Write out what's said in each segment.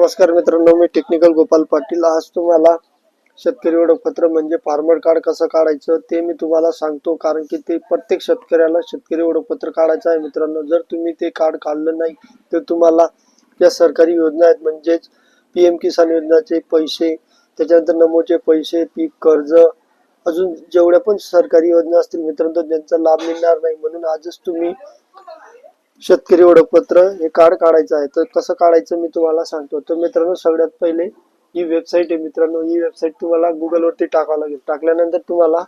नमस्कार मित्रांनो मी टेक्निकल गोपाल पाटील. आज तुम्हाला शेतकरी ओळखपत्र म्हणजे फार्मर कार्ड कसं काढायचं ते मी तुम्हाला सांगतो कारण की ते प्रत्येक शेतकऱ्याला शेतकरी ओळखपत्र काढायचं आहे मित्रांनो. जर तुम्ही ते कार्ड काढलं नाही तर तुम्हाला या सरकारी योजना आहेत म्हणजेच पी एम किसान योजनाचे पैसे त्याच्यानंतर नमोचे पैसे पीक कर्ज अजून जेवढ्या पण सरकारी योजना असतील मित्रांनो त्यांचा लाभ मिळणार नाही. म्हणून आजच तुम्ही शेतकरी ओळखपत्र हे कार्ड काढायचं आहे. तर कसं काढायचं मी तुम्हाला सांगतो. तर मित्रांनो सगळ्यात पहिले ही वेबसाईट आहे मित्रांनो. ही वेबसाईट तुम्हाला गुगलवरती टाकावं लागेल. टाकल्यानंतर तुम्हाला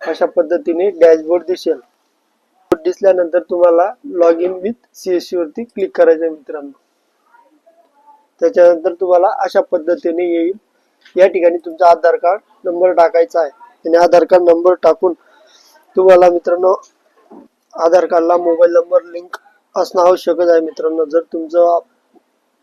अशा पद्धतीने डॅशबोर्ड दिसेल. दिसल्यानंतर तुम्हाला लॉग इन विथ सीएससी वरती क्लिक करायचं आहे मित्रांनो. त्याच्यानंतर तुम्हाला अशा पद्धतीने येईल. या ठिकाणी तुमचा आधार कार्ड नंबर टाकायचा आहे. आणि आधार कार्ड नंबर टाकून तुम्हाला मित्रांनो आधार कार्डला मोबाईल नंबर लिंक असणं आवश्यकच आहे मित्रांनो. जर तुमचा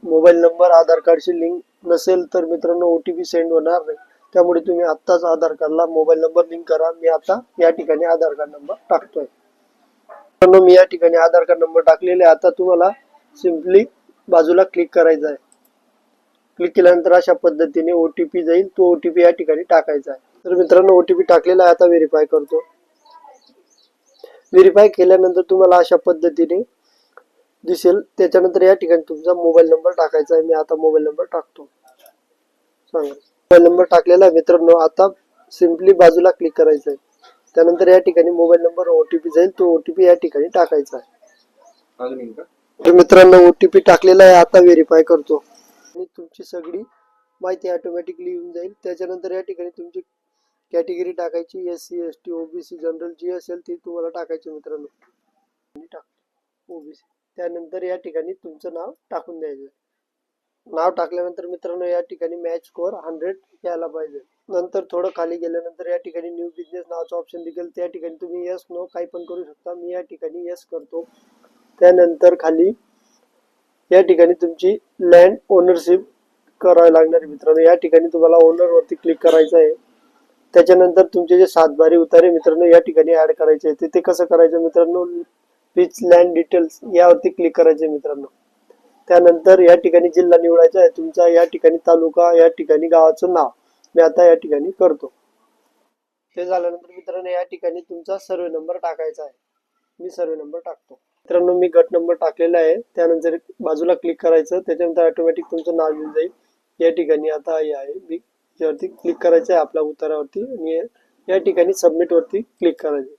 मोबाईल नंबर आधार कार्डशी लिंक नसेल तर मित्रांनो ओ टी पी सेंड होणार नाही. त्यामुळे तुम्ही आत्ताच आधार कार्डला मोबाईल नंबर लिंक करा. मी आता या ठिकाणी आधार कार्ड नंबर टाकतोय. मित्रांनो मी या ठिकाणी आधार कार्ड नंबर टाकलेले आहे. आता तुम्हाला सिम्पली बाजूला क्लिक करायचं आहे. क्लिक केल्यानंतर अशा पद्धतीने ओ टी पी जाईल. तो ओ टी पी या ठिकाणी टाकायचा आहे. तर मित्रांनो ओ टी पी टाकलेला आहे. आता व्हेरीफाय करतो. व्हेरीफाय केल्यानंतर तुम्हाला अशा पद्धतीने दिसेल. त्याच्यानंतर या ठिकाणी तुमचा मोबाईल नंबर टाकायचा आहे. मी आता मोबाईल नंबर टाकतो. सांगा. मोबाईल नंबर टाकलेला आहे मित्रांनो. आता सिम्पली बाजूला क्लिक करायचं आहे त्यानंतर या ठिकाणी मोबाईल नंबर ओटीपी जाईल. तो ओटीपी या ठिकाणी टाकायचा आहे. तर मित्रांनो ओटीपी टाकलेला आहे. आता व्हेरीफाय करतो. आणि तुमची सगळी माहिती ऑटोमॅटिकली येऊन जाईल. त्याच्यानंतर या ठिकाणी तुमची कॅटेगरी टाकायची. S C S T OBC general जी असेल ती तुम्हाला टाकायची मित्रांनो. आणि ओबीसी त्यानंतर या ठिकाणी तुमचं नाव टाकून द्यायचं. नाव टाकल्यानंतर मित्रांनो या ठिकाणी मॅच स्कोअर हंड्रेड यायला पाहिजे. नंतर थोडं खाली गेल्यानंतर या ठिकाणी न्यू बिझनेस नावाचं ऑप्शन दिसेल त्या ठिकाणी तुम्ही यस नो काही पण करू शकता. मी या ठिकाणी यस करतो. त्यानंतर खाली या ठिकाणी तुमची लँड ओनरशिप करावी लागणार मित्रांनो. या ठिकाणी तुम्हाला ओनर वरती क्लिक करायचं आहे. त्याच्यानंतर तुमचे जे सातबारी उतारे मित्रांनो या ठिकाणी ऍड करायचे आहे. ते- ते कसं करायचं मित्रांनो? पीच लँड डिटेल्स यावरती क्लिक करायचे मित्रांनो. त्यानंतर या ठिकाणी जिल्हा निवडायचा आहे. तुमचा या ठिकाणी तालुका या ठिकाणी गावाचं नाव. मी आता या ठिकाणी करतो. ते झाल्यानंतर मित्रांनो या ठिकाणी तुमचा सर्वे नंबर टाकायचा आहे. मी सर्वे नंबर टाकतो. मित्रांनो मी गट नंबर टाकलेला आहे. त्यानंतर बाजूला क्लिक करायचं. त्याच्यानंतर ऑटोमॅटिक तुमचं नाव येऊन जाईल. या ठिकाणी आता हे आहे. मी यावरती क्लिक करायचं आहे आपल्या उत्तरावरती. आणि या ठिकाणी सबमिट वरती क्लिक करायचं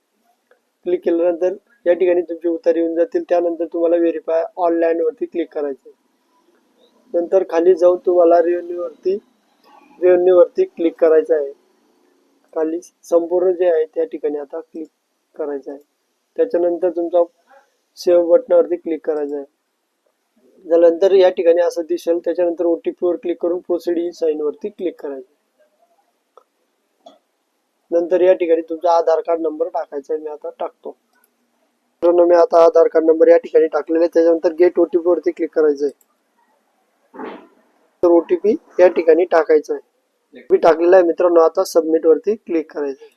क्लिक केल्यानंतर या ठिकाणी तुमचे उत्तर येऊन जातील. त्यानंतर तुम्हाला व्हेरीफाय ऑनलाईन वरती क्लिक करायचं नंतर खाली जाऊन तुम्हाला रेव्हन्यू वरती रेव्हन्यू वरती क्लिक करायचं आहे. खाली संपूर्ण जे आहे त्या ठिकाणी आता क्लिक करायचं आहे. त्याच्यानंतर तुमचा सेव्ह बटनावरती क्लिक करायचं आहे. त्यानंतर या ठिकाणी असं दिसेल. त्याच्यानंतर ओटीपी वर क्लिक करून प्रोसीड इन वरती क्लिक करायचं नंतर या ठिकाणी तुमचा आधार कार्ड नंबर टाकायचा आहे. मी आता टाकतो. मित्रांनो मी आता आधार कार्ड नंबर या ठिकाणी टाकलेला आहे. त्याच्यानंतर गेट ओटीपी वरती क्लिक करायचं आहे. तर ओटीपी या ठिकाणी टाकायचा आहे. मी टाकलेला आहे मित्रांनो आता सबमिट वरती क्लिक करायचं आहे.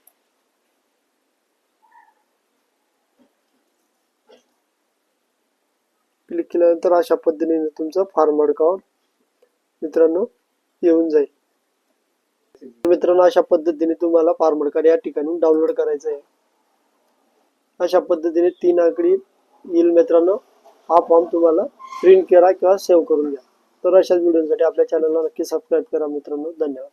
क्लिक केल्यानंतर अशा पद्धतीने तुमचं फार्मर कार्ड मित्रांनो येऊन जाईल. मित्रांनो अशा पद्धतीने तुम्हाला फार्मर कार्ड या ठिकाणी डाउनलोड करायचं आहे. अशा पद्धतीने तीन आकडी येईल मित्रांनो. हा फॉर्म तुम्हाला प्रिंट करा किंवा सेव्ह करून घ्या. तर अशाच व्हिडिओसाठी आपल्या चॅनलला नक्की सबस्क्राईब करा मित्रांनो. धन्यवाद.